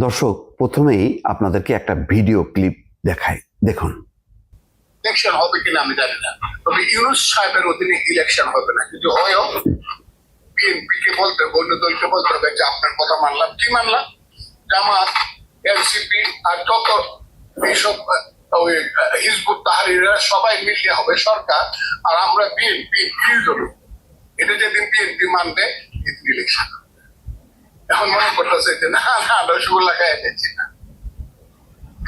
দর্শক, প্রথমেই আপনাদেরকে একটা ভিডিও ক্লিপ দেখাই। দেখুন। ইলেকশন হবে কিনা আমি জানি না। তবে ইউনুস সাহেবের অধীনে ইলেকশন হবে না। কে বলতে অন্য দলকে বলতে হবে যে আপনার কথা মানলাম। কি মানলাম? জামাত, এনসিপি আর যত এইসব ওই হিজবুত তাহারিরা সবাই মিলিয়ে হবে সরকার। আর আমরা বিএনপি বিরোধী এটা যেদিন বিএনপি মানবে ইলেকশন এখন মনে করতেছে না না, রসগোল্লা খাই যাচ্ছি না।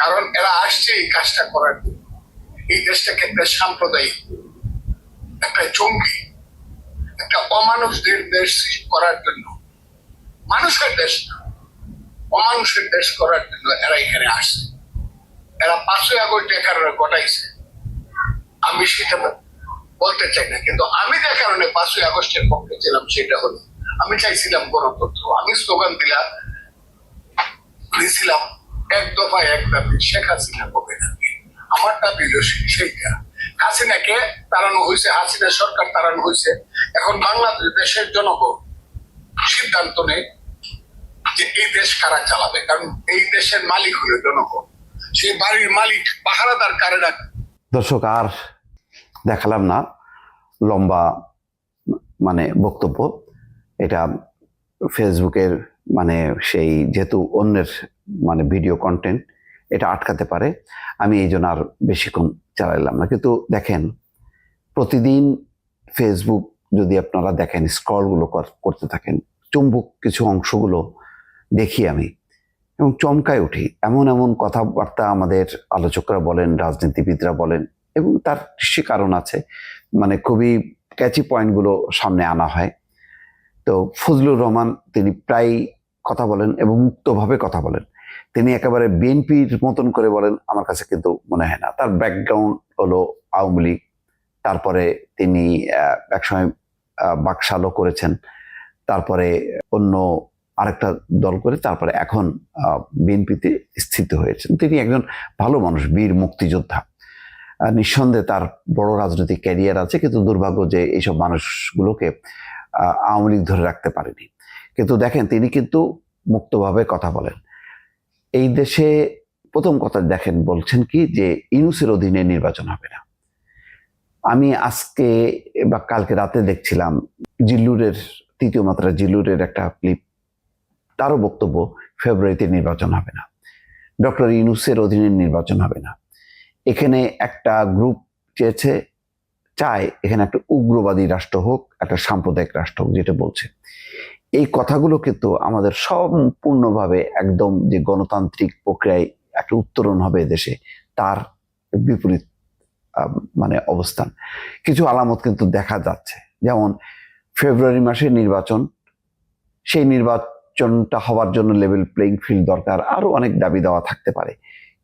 কারণ এরা আসছে এই কাজটা করার জন্য। এই দেশটাকে একটা সাম্প্রদায়িক, একটা জঙ্গি, একটা অমানুষদের দেশ করার জন্য। মানুষের দেশ না, অমানুষের দেশ করার জন্য এরা এখানে আসছে। এরা পাঁচই আগস্ট যে কারণে ঘটাইছে। আমি সেটা বলতে চাই না, কিন্তু আমি যে কারণে পাঁচই আগস্টের পক্ষে ছিলাম, সেটা হলো আমি চাইছিলাম গণতন্ত্র। আমি স্লোগান দিলাম দিয়েছিলাম এক দফায় এক দাবি, শেখ হাসিনা কবে থাকবে আমার দাবি সেইটা। হাসিনাকে তাড়ানো হয়েছে হাসিনা সরকার তাড়ানো হয়েছে। এখন বাংলাদেশ দেশের জনগণ সিদ্ধান্ত নেই যে এই দেশ কারা চালাবে, কারণ এই দেশের মালিক হলো জনগণ। সেই বাড়ির মালিক পাহারাদার কারে কারেরা। দর্শক, আর দেখালাম না, লম্বা মানে বক্তব্য। এটা ফেসবুকের মানে সেই যেহেতু অন্যের মানে ভিডিও কন্টেন্ট এটা আটকাতে পারে। আমি এই জন্য আর বেশিক্ষণ চালাইলাম না। কিন্তু দেখেন, প্রতিদিন ফেসবুক যদি আপনারা দেখেন স্ক্রলগুলো করতে থাকেন, চুম্বক কিছু অংশগুলো দেখি আমি এবং চমকায় উঠি। এমন এমন কথাবার্তা আমাদের আলোচকরা বলেন, রাজনীতিবিদরা বলেন এবং তার নিশ্চয়ই কারণ আছে। মানে খুবই ক্যাচি পয়েন্টগুলো সামনে আনা হয়। তো ফজলুর রহমান তিনি প্রায় কথা বলেন এবং মুক্তভাবে কথা বলেন। তিনি একেবারে বিএনপির মতন করে বলেন, আমার কাছে কিন্তু মনে হয় না। তার ব্যাকগ্রাউন্ড হলো আওয়ামী লীগ, তারপরে তিনি একসময় বাকশালও করেছেন, তারপরে অন্য আরেকটা দল করে, তারপরে এখন বিএনপিতে স্থিত হয়েছেন। তিনি একজন ভালো মানুষ, বীর মুক্তিযোদ্ধা। নিঃসন্দেহে তার বড় রাজনৈতিক ক্যারিয়ার আছে, কিন্তু দুর্ভাগ্য যে এইসব মানুষগুলোকে আওয়ামী লীগ ধরে রাখতে পারেনি। কিন্তু দেখেন, তিনি কিন্তু মুক্তভাবে কথা বলেন। এই দেশে প্রথম কথা দেখেন, বলছেন কি যে ইনুসের অধীনে নির্বাচন হবে না। আমি আজকে বা কালকে রাতে দেখছিলাম জিল্লুরের, তৃতীয় মাত্রা জিল্লুরের একটা ক্লিপ। তারও বক্তব্য, ফেব্রুয়ারিতে নির্বাচন হবে না। ডক্টর ইউনুসের অধীনে নির্বাচন হবে না। এখানে একটা গ্রুপ চেয়েছে চায় এখানে একটা উগ্রবাদী রাষ্ট্র হোক, একটা সাম্প্রদায়িক রাষ্ট্র হোক, যেটা বলছে। এই কথাগুলো কিন্তু আমাদের সম্পূর্ণভাবে একদম যে গণতান্ত্রিক প্রক্রিয়ায় একটা উত্তরণ হবে দেশে তার বিপরীত মানে অবস্থান। কিছু আলামত কিন্তু দেখা যাচ্ছে। যেমন ফেব্রুয়ারি মাসে নির্বাচন, সেই নির্বাচনটা হওয়ার জন্য লেভেল প্লেইং ফিল্ড দরকার, আরও অনেক দাবি দেওয়া থাকতে পারে।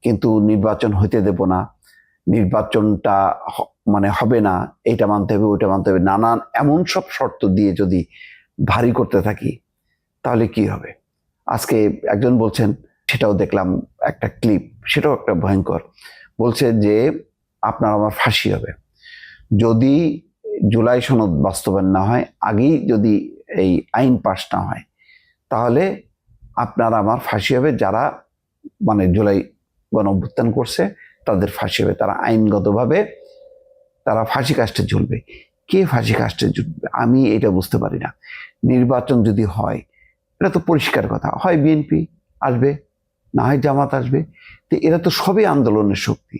কিন্তু নির্বাচন হইতে দেব না। নির্বাচনটা মানে হবে না এটা মানতে হবে, ওইটা মানতে হবে, নানান এমন সব শর্ত দিয়ে যদি ভারী করতে থাকি, তাহলে কি হবে? আজকে একজন বলছেন, সেটাও দেখলাম একটা ক্লিপ, সেটাও একটা ভয়ঙ্কর। বলছে যে, আপনার আমার ফাঁসি হবে। যদি জুলাই সনদ বাস্তবায়ন না হয়, আগেই যদি এই আইন পাশ না হয়, তাহলে আপনার আমার ফাঁসি হবে যারা মানে জুলাই গণ অভ্যুত্থান করছে তাদের ফাঁসি হবে। তারা আইনগতভাবে তারা ফাঁসি কাস্টে ঝুলবে। কে ফাঁসি কাস্টে ঝুলবে? আমি এটা বুঝতে পারি না। নির্বাচন যদি হয়, এটা তো পরিষ্কার কথা। হয় বিএনপি আসবে, না হয় জামাত আসবে। তো এরা তো সবই আন্দোলনের শক্তি।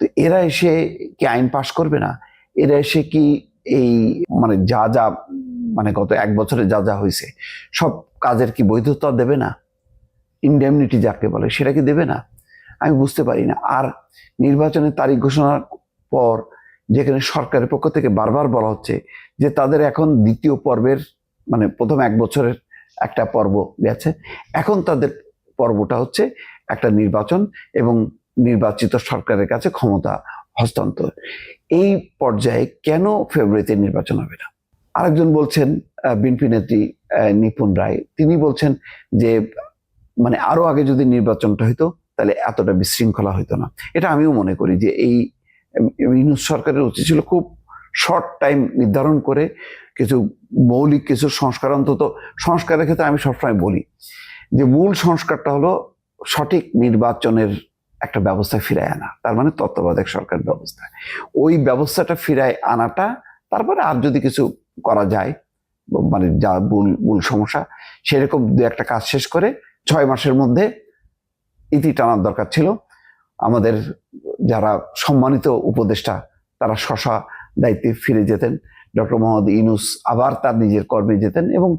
তো এরা এসে কি আইন পাশ করবে না? এরা এসে কি এই মানে যা যা মানে গত এক বছরে যা যা হয়েছে, সব কাজের কি বৈধতা দেবে না? ইনডেমনিটি যাকে বলে, সেটা কি দেবে না? আমি বুঝতে পারি না। আর নির্বাচনের তারিখ ঘোষণার পর যেখানে সরকারের পক্ষ থেকে বারবার বলা হচ্ছে যে তাদের এখন দ্বিতীয় পর্বের মানে প্রথম এক বছরের একটা পর্ব গেছে। এখন তাদের পর্বটা হচ্ছে একটা নির্বাচন এবং নির্বাচিত সরকারের কাছে ক্ষমতা হস্তান্তর। এই পর্যায়ে কেন ফেব্রুয়ারিতে নির্বাচন হবে না? আরেকজন বলছেন বিএনপি নেত্রী নিপুণ রায়। তিনি বলছেন যে মানে আরও আগে যদি নির্বাচনটা হইতো তাহলে এতটা বিশৃঙ্খলা হইতো না। এটা আমিও মনে করি যে এই ইউনুস সরকারের উচিত ছিল খুব শর্ট টাইম নির্ধারণ করে কিছু মৌলিক কিছু সংস্কার, অন্তত সংস্কারের ক্ষেত্রে আমি সবসময় বলি যে মূল সংস্কারটা হলো সঠিক নির্বাচনের একটা ব্যবস্থা ফিরায় আনা, তার মানে তত্ত্বাবধায়ক সরকার ব্যবস্থা। ওই ব্যবস্থাটা ফিরায় আনাটা, তারপরে আর যদি কিছু করা যায় মানে যা ভুল ভুল সমস্যা, সেরকম দু একটা কাজ শেষ করে ছয় মাসের মধ্যে ইতি টানার দরকার ছিল। আমাদের যারা সম্মানিত উপদেষ্টা, তারা শশা দায়িত্বে ফিরে যেতেন। ডক্টর মোহাম্মদ ইনুস আবার তার নিজের কর্মে যেতেন এবং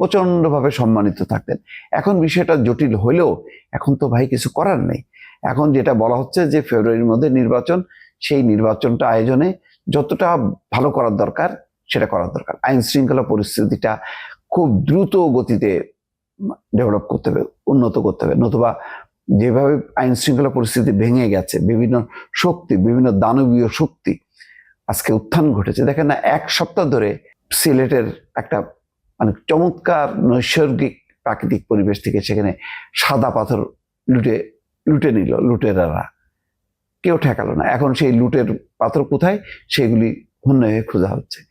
প্রচণ্ডভাবে সম্মানিত থাকতেন। এখন বিষয়টা জটিল হলেও এখন তো ভাই কিছু করার নেই। এখন যেটা বলা হচ্ছে যে ফেব্রুয়ারির মধ্যে নির্বাচন, সেই নির্বাচনটা আয়োজনে যতটা ভালো করার দরকার, সেটা করার দরকার। আইন শৃঙ্খলা পরিস্থিতিটা খুব দ্রুত গতিতে ডেভেলপ করতে হবে, উন্নত করতে হবে। নতুবা যেভাবে আইন শৃঙ্খলা পরিস্থিতি ভেঙে গেছে, বিভিন্ন শক্তি, বিভিন্ন দানবীয় শক্তি আজকে উত্থান ঘটেছে। দেখেন না, এক সপ্তাহ ধরে সিলেটের একটা মানে চমৎকার নৈসর্গিক প্রাকৃতিক পরিবেশ থেকে সেখানে সাদা পাথর লুটে লুটে নিল লুটেরারা। কেউ ঠেকালো না। এখন সেই লুটের পাথর কোথায়? সেগুলি হন্য হয়ে খোঁজা হচ্ছে।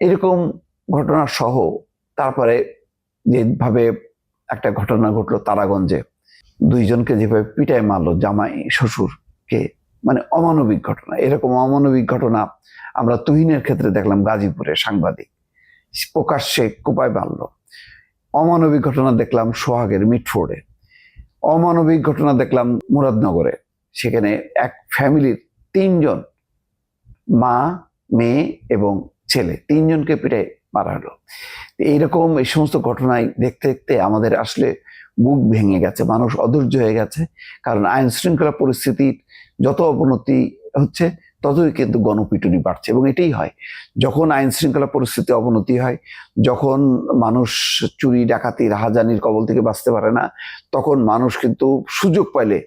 এরকম ঘটনা সহ তারপরে যেভাবে একটা ঘটনা ঘটলো তারাগঞ্জে দুইজনকে যেভাবে পিটায় মারলো জামাই, শ্বশুরকে মানে অমানবিক ঘটনা। এরকম অমানবিক ঘটনা আমরা তুহিনের ক্ষেত্রে দেখলাম গাজীপুরে সাংবাদিক। প্রকাশ্যে কোপায় মারলো। অমানবিক ঘটনা দেখলাম সোহাগের মিটফোর্ডে। অমানবিক ঘটনা দেখলাম মুরাদনগরে। সেখানে এক ফ্যামিলির তিনজন মা, মেয়ে এবং ছেলে তিনজনকে পিঠে মারা হলো। এইরকম এই সমস্ত ঘটনায় দেখতে দেখতে আমাদের আসলে বুক ভেঙে গেছে, মানুষ অধৈর্য হয়ে গেছে। কারণ আইন শৃঙ্খলা পরিস্থিতির যত অবনতি হচ্ছে, ততই কিন্তু গণপিটুনি বাড়ছে এবং এটাই হয়। যখন আইন শৃঙ্খলা পরিস্থিতি অবনতি হয়, যখন মানুষ চুরি, ডাকাতি, রাহাজানির কবল থেকে বাঁচতে পারে না, তখন মানুষ কিন্তু সুযোগ পাইলে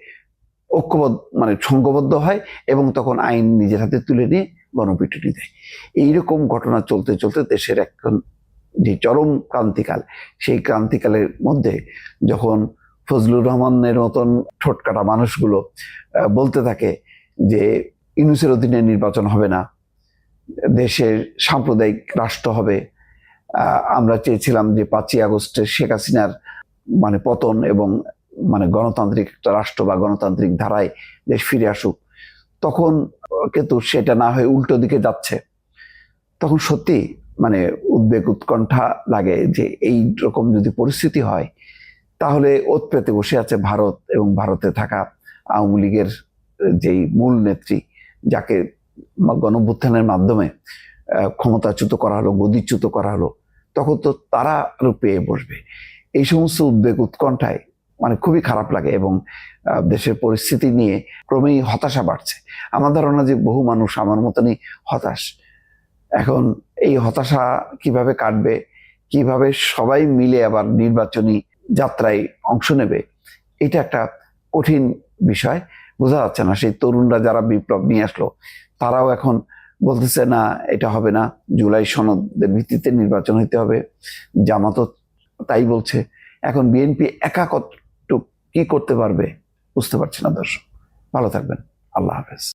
ঐক্যবদ্ধ মানে সংঘবদ্ধ হয় এবং তখন আইন নিজের হাতে তুলে নিয়ে গণপিটুনি দেয়। এইরকম ঘটনা চলতে চলতে দেশের এখন যে চরম ক্রান্তিকাল, সেই ক্রান্তিকালের মধ্যে যখন ফজলুর রহমানের মতন ঠোঁটকাটা মানুষগুলো বলতে থাকে যে ইউনুসের অধীনে নির্বাচন হবে না, দেশের সাম্প্রদায়িক রাষ্ট্র হবে আমরা চেয়েছিলাম যে পাঁচই আগস্টে শেখ হাসিনার মানে পতন এবং মানে গণতান্ত্রিক একটা রাষ্ট্র বা গণতান্ত্রিক ধারায় দেশ ফিরে আসুক, তখন কিন্তু সেটা না হয়ে উল্টো দিকে যাচ্ছে। তখন সত্যি মানে উদ্বেগ উৎকণ্ঠা লাগে যে এই রকম যদি পরিস্থিতি হয়, তাহলে ওত পেতে বসে আছে ভারত এবং ভারতে থাকা আওয়ামী লীগের যেই মূল নেত্রী, যাকে গণভ্যুত্থানের মাধ্যমে ক্ষমতাচ্যুত করা হলো, গদিচ্যুত করা হলো, তখন তো তারা পেয়ে বসবে। এই সমস্ত উদ্বেগ উৎকণ্ঠায় মানে খুবই খারাপ লাগে এবং দেশের পরিস্থিতি নিয়ে ক্রমেই হতাশা বাড়ছে। আমার ধারণা যে বহু মানুষ আমার মতনই হতাশ। এখন এই হতাশা কীভাবে কাটবে, কীভাবে সবাই মিলে আবার নির্বাচনী যাত্রায় অংশ নেবে, এটা একটা কঠিন বিষয়। বোঝা যাচ্ছে না, সেই তরুণরা যারা বিপ্লব নিয়ে আসলো, তারাও এখন বলতেছে, না, এটা হবে না, জুলাই সনদের ভিত্তিতে নির্বাচন হইতে হবে। জামাতও তাই বলছে। এখন বিএনপি একা কতটুক কি করতে পারবে, বুঝতে পারছি না দর্শক। ভালো থাকবেন। আল্লাহ হাফেজ।